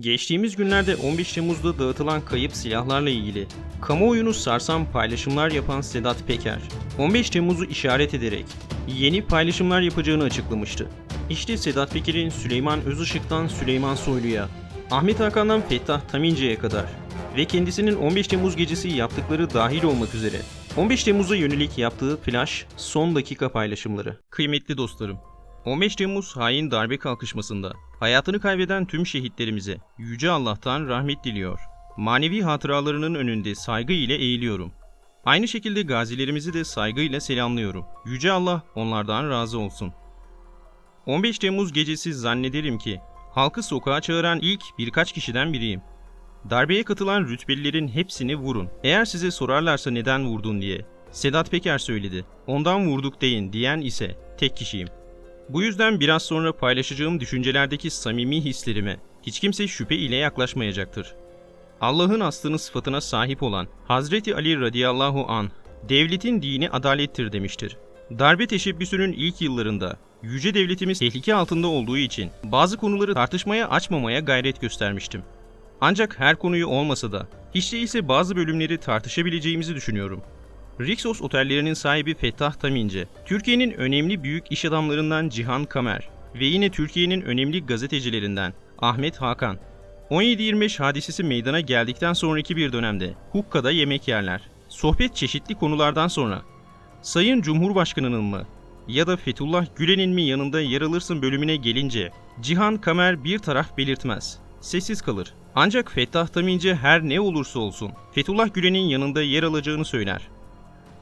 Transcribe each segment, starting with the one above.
Geçtiğimiz günlerde 15 Temmuz'da dağıtılan kayıp silahlarla ilgili kamuoyunu sarsan paylaşımlar yapan Sedat Peker, 15 Temmuz'u işaret ederek yeni paylaşımlar yapacağını açıklamıştı. İşte Sedat Peker'in Süleyman Özışık'tan Süleyman Soylu'ya, Ahmet Hakan'dan Fettah Tamince'ye kadar ve kendisinin 15 Temmuz gecesi yaptıkları dahil olmak üzere 15 Temmuz'a yönelik yaptığı flash son dakika paylaşımları. Kıymetli dostlarım, 15 Temmuz hain darbe kalkışmasında hayatını kaybeden tüm şehitlerimize Yüce Allah'tan rahmet diliyor. Manevi hatıralarının önünde saygı ile eğiliyorum. Aynı şekilde gazilerimizi de saygıyla selamlıyorum. Yüce Allah onlardan razı olsun. 15 Temmuz gecesi zannederim ki halkı sokağa çağıran ilk birkaç kişiden biriyim. Darbeye katılan rütbelilerin hepsini vurun. Eğer size sorarlarsa neden vurdun diye. Sedat Peker söyledi. Ondan vurduk deyin diyen ise tek kişiyim. Bu yüzden biraz sonra paylaşacağım düşüncelerdeki samimi hislerime hiç kimse şüphe ile yaklaşmayacaktır. Allah'ın aslını sıfatına sahip olan Hazreti Ali radıyallahu an devletin dini adalettir demiştir. Darbe teşebbüsünün ilk yıllarında yüce devletimiz tehlike altında olduğu için bazı konuları tartışmaya açmamaya gayret göstermiştim. Ancak her konuyu olmasa da hiç değilse bazı bölümleri tartışabileceğimizi düşünüyorum. Rixos otellerinin sahibi Fettah Tamince, Türkiye'nin önemli büyük iş adamlarından Cihan Kamer ve yine Türkiye'nin önemli gazetecilerinden Ahmet Hakan. 17-25 hadisesi meydana geldikten sonraki bir dönemde Hukka'da yemek yerler. Sohbet çeşitli konulardan sonra Sayın Cumhurbaşkanı'nın mı ya da Fethullah Gülen'in mi yanında yer alırsın bölümüne gelince Cihan Kamer bir taraf belirtmez. Sessiz kalır. Ancak Fettah Tamince her ne olursa olsun Fethullah Gülen'in yanında yer alacağını söyler.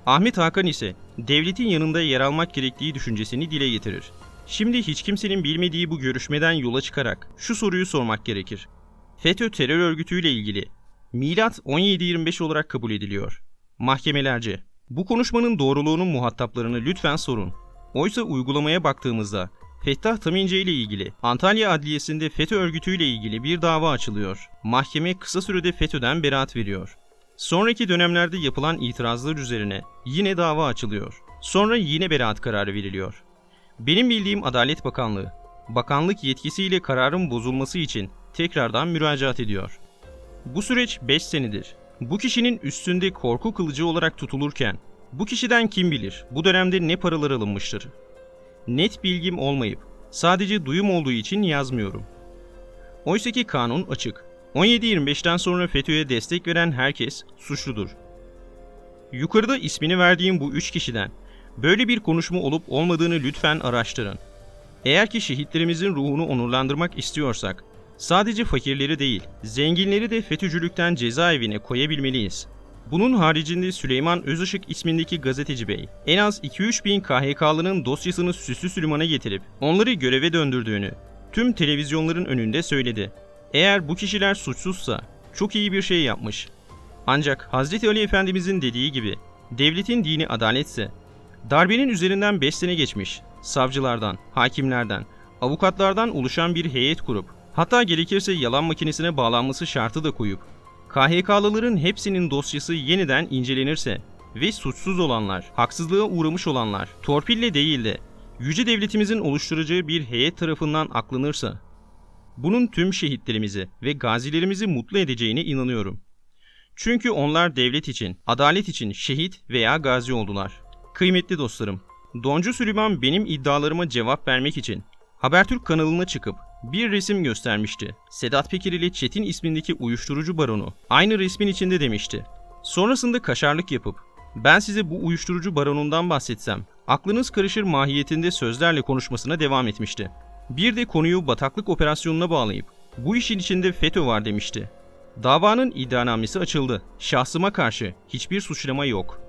Ahmet Hakan ise devletin yanında yer almak gerektiği düşüncesini dile getirir. Şimdi hiç kimsenin bilmediği bu görüşmeden yola çıkarak şu soruyu sormak gerekir. FETÖ terör örgütüyle ilgili milat 17-25 olarak kabul ediliyor. Mahkemelerce. Bu konuşmanın doğruluğunun muhataplarını lütfen sorun. Oysa uygulamaya baktığımızda Fettah Tamince ile ilgili Antalya Adliyesi'nde FETÖ örgütüyle ilgili bir dava açılıyor. Mahkeme kısa sürede FETÖ'den beraat veriyor. Sonraki dönemlerde yapılan itirazlar üzerine yine dava açılıyor. Sonra yine beraat kararı veriliyor. Benim bildiğim Adalet Bakanlığı, bakanlık yetkisiyle kararın bozulması için tekrardan müracaat ediyor. Bu süreç 5 senedir. Bu kişinin üstünde korku kılıcı olarak tutulurken, bu kişiden kim bilir bu dönemde ne paralar alınmıştır? Net bilgim olmayıp, sadece duyum olduğu için yazmıyorum. Oysaki kanun açık. 17-25'ten sonra FETÖ'ye destek veren herkes suçludur. Yukarıda ismini verdiğim bu üç kişiden böyle bir konuşma olup olmadığını lütfen araştırın. Eğer ki şehitlerimizin ruhunu onurlandırmak istiyorsak, sadece fakirleri değil, zenginleri de FETÖ'cülükten cezaevine koyabilmeliyiz. Bunun haricinde Süleyman Özışık ismindeki gazeteci bey, en az 2-3 bin KHK'lının dosyasını süslü sülümana getirip onları göreve döndürdüğünü tüm televizyonların önünde söyledi. Eğer bu kişiler suçsuzsa çok iyi bir şey yapmış. Ancak Hazreti Ali Efendimizin dediği gibi devletin dini adaletse darbenin üzerinden 5 sene geçmiş savcılardan, hakimlerden, avukatlardan oluşan bir heyet kurup hatta gerekirse yalan makinesine bağlanması şartı da koyup KHK'lıların hepsinin dosyası yeniden incelenirse ve suçsuz olanlar, haksızlığa uğramış olanlar torpille değil de yüce devletimizin oluşturacağı bir heyet tarafından aklanırsa bunun tüm şehitlerimizi ve gazilerimizi mutlu edeceğine inanıyorum. Çünkü onlar devlet için, adalet için şehit veya gazi oldular. Kıymetli dostlarım, Doncu Süleyman benim iddialarıma cevap vermek için Habertürk kanalına çıkıp bir resim göstermişti. Sedat Peker ile Çetin ismindeki uyuşturucu baronu aynı resmin içinde demişti. Sonrasında kaşarlık yapıp ben size bu uyuşturucu baronundan bahsetsem aklınız karışır mahiyetinde sözlerle konuşmasına devam etmişti. Bir de konuyu bataklık operasyonuna bağlayıp bu işin içinde FETÖ var demişti. Davanın iddianamesi açıldı. Şahsıma karşı hiçbir suçlama yok.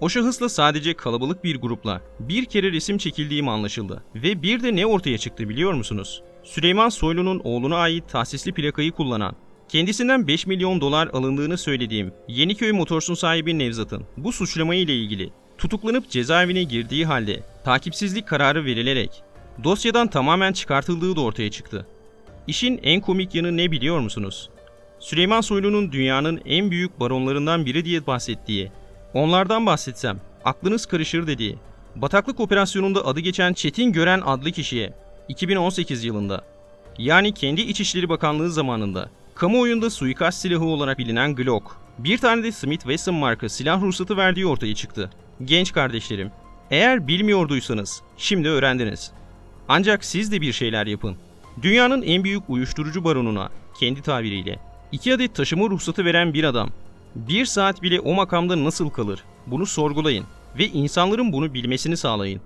O şahısla sadece kalabalık bir grupla bir kere resim çekildiğim anlaşıldı. Ve bir de ne ortaya çıktı biliyor musunuz? Süleyman Soylu'nun oğluna ait tahsisli plakayı kullanan, kendisinden 5 milyon dolar alındığını söylediğim Yeniköy Motors'un sahibi Nevzat'ın bu suçlama ile ilgili tutuklanıp cezaevine girdiği halde takipsizlik kararı verilerek dosyadan tamamen çıkartıldığı da ortaya çıktı. İşin en komik yanı ne biliyor musunuz? Süleyman Soylu'nun dünyanın en büyük baronlarından biri diye bahsettiği, onlardan bahsetsem aklınız karışır dediği, bataklık operasyonunda adı geçen Çetin Gören adlı kişiye 2018 yılında yani kendi İçişleri Bakanlığı zamanında kamuoyunda suikast silahı olarak bilinen Glock, bir tane de Smith Wesson marka silah ruhsatı verdiği ortaya çıktı. Genç kardeşlerim, eğer bilmiyorduysanız şimdi öğrendiniz. Ancak siz de bir şeyler yapın. Dünyanın en büyük uyuşturucu baronuna, kendi tabiriyle, iki adet taşıma ruhsatı veren bir adam, bir saat bile o makamda nasıl kalır? Bunu sorgulayın ve insanların bunu bilmesini sağlayın.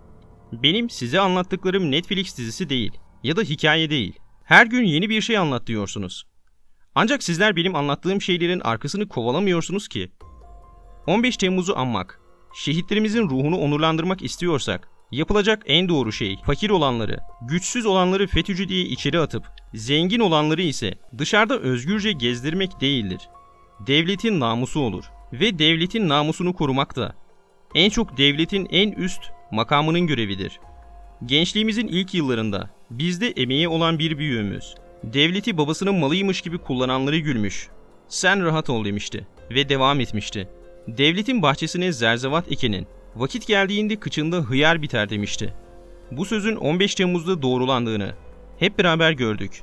Benim size anlattıklarım Netflix dizisi değil ya da hikaye değil. Her gün yeni bir şey anlat diyorsunuz. Ancak sizler benim anlattığım şeylerin arkasını kovalamıyorsunuz ki. 15 Temmuz'u anmak, şehitlerimizin ruhunu onurlandırmak istiyorsak, yapılacak en doğru şey fakir olanları, güçsüz olanları FETÖ'cü diye içeri atıp, zengin olanları ise dışarıda özgürce gezdirmek değildir. Devletin namusu olur ve devletin namusunu korumak da en çok devletin en üst makamının görevidir. Gençliğimizin ilk yıllarında bizde emeği olan bir büyüğümüz, devleti babasının malıymış gibi kullananları gülmüş. Sen rahat ol demişti ve devam etmişti. Devletin bahçesine zerzevat ekenin, vakit geldiğinde kıçında hıyar biter demişti. Bu sözün 15 Temmuz'da doğrulandığını hep beraber gördük.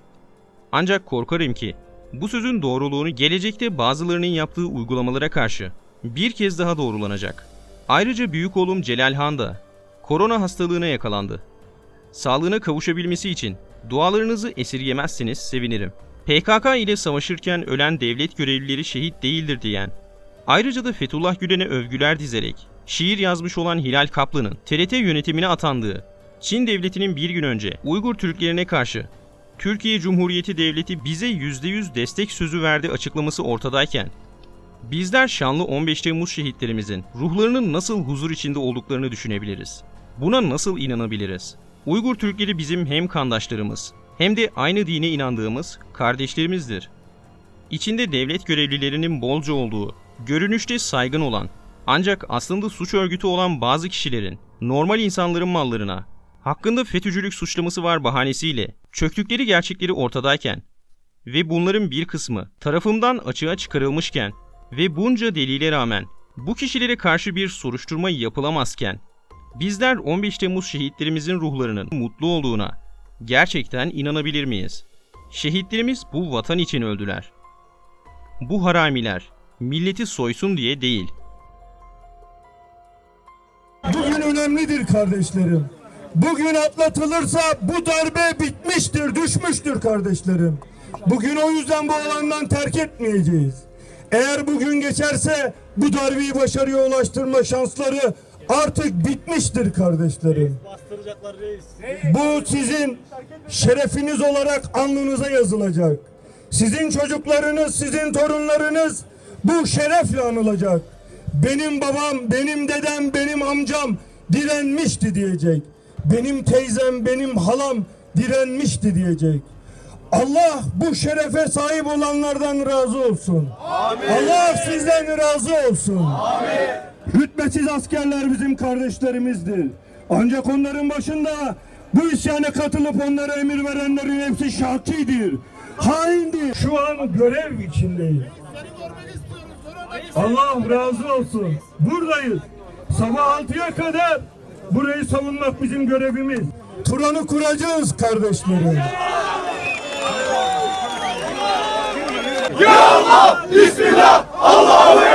Ancak korkarım ki bu sözün doğruluğunu gelecekte bazılarının yaptığı uygulamalara karşı bir kez daha doğrulanacak. Ayrıca büyük oğlum Celal Han da korona hastalığına yakalandı. Sağlığına kavuşabilmesi için dualarınızı esirgemezseniz sevinirim. PKK ile savaşırken ölen devlet görevlileri şehit değildir diyen, ayrıca da Fethullah Gülen'e övgüler dizerek şiir yazmış olan Hilal Kaplan'ın TRT yönetimine atandığı Çin devletinin bir gün önce Uygur Türklerine karşı Türkiye Cumhuriyeti Devleti bize %100 destek sözü verdi açıklaması ortadayken Bizler şanlı 15 Temmuz şehitlerimizin ruhlarının nasıl huzur içinde olduklarını düşünebiliriz. Buna nasıl inanabiliriz? Uygur Türkleri bizim hem kandaşlarımız hem de aynı dine inandığımız kardeşlerimizdir. İçinde devlet görevlilerinin bolca olduğu, görünüşte saygın olan ancak aslında suç örgütü olan bazı kişilerin normal insanların mallarına hakkında FETÖ'cülük suçlaması var bahanesiyle çöktükleri gerçekleri ortadayken ve bunların bir kısmı tarafımdan açığa çıkarılmışken ve bunca delile rağmen bu kişilere karşı bir soruşturma yapılamazken bizler 15 Temmuz şehitlerimizin ruhlarının mutlu olduğuna gerçekten inanabilir miyiz? Şehitlerimiz bu vatan için öldüler. Bu haramiler milleti soysun diye değil. Önemlidir kardeşlerim. Bugün atlatılırsa bu darbe bitmiştir, düşmüştür kardeşlerim. Bugün o yüzden bu alandan terk etmeyeceğiz. Eğer bugün geçerse bu darbeyi başarıya ulaştırma şansları artık bitmiştir kardeşlerim. Bu sizin şerefiniz olarak alnınıza yazılacak. Sizin çocuklarınız, sizin torunlarınız bu şerefle anılacak. Benim babam, benim dedem, benim amcam direnmişti diyecek. Benim teyzem, benim halam direnmişti diyecek. Allah bu şerefe sahip olanlardan razı olsun. Allah sizden razı olsun. Rütbesiz askerler bizim kardeşlerimizdir. Ancak onların başında bu isyana katılıp onlara emir verenlerin hepsi şahkidir. Haindir. Şu an görev içindeyiz. Allah razı olsun. Buradayız. Sabah altıya kadar burayı savunmak bizim görevimiz. Turan'ı kuracağız kardeşlerim. Allah!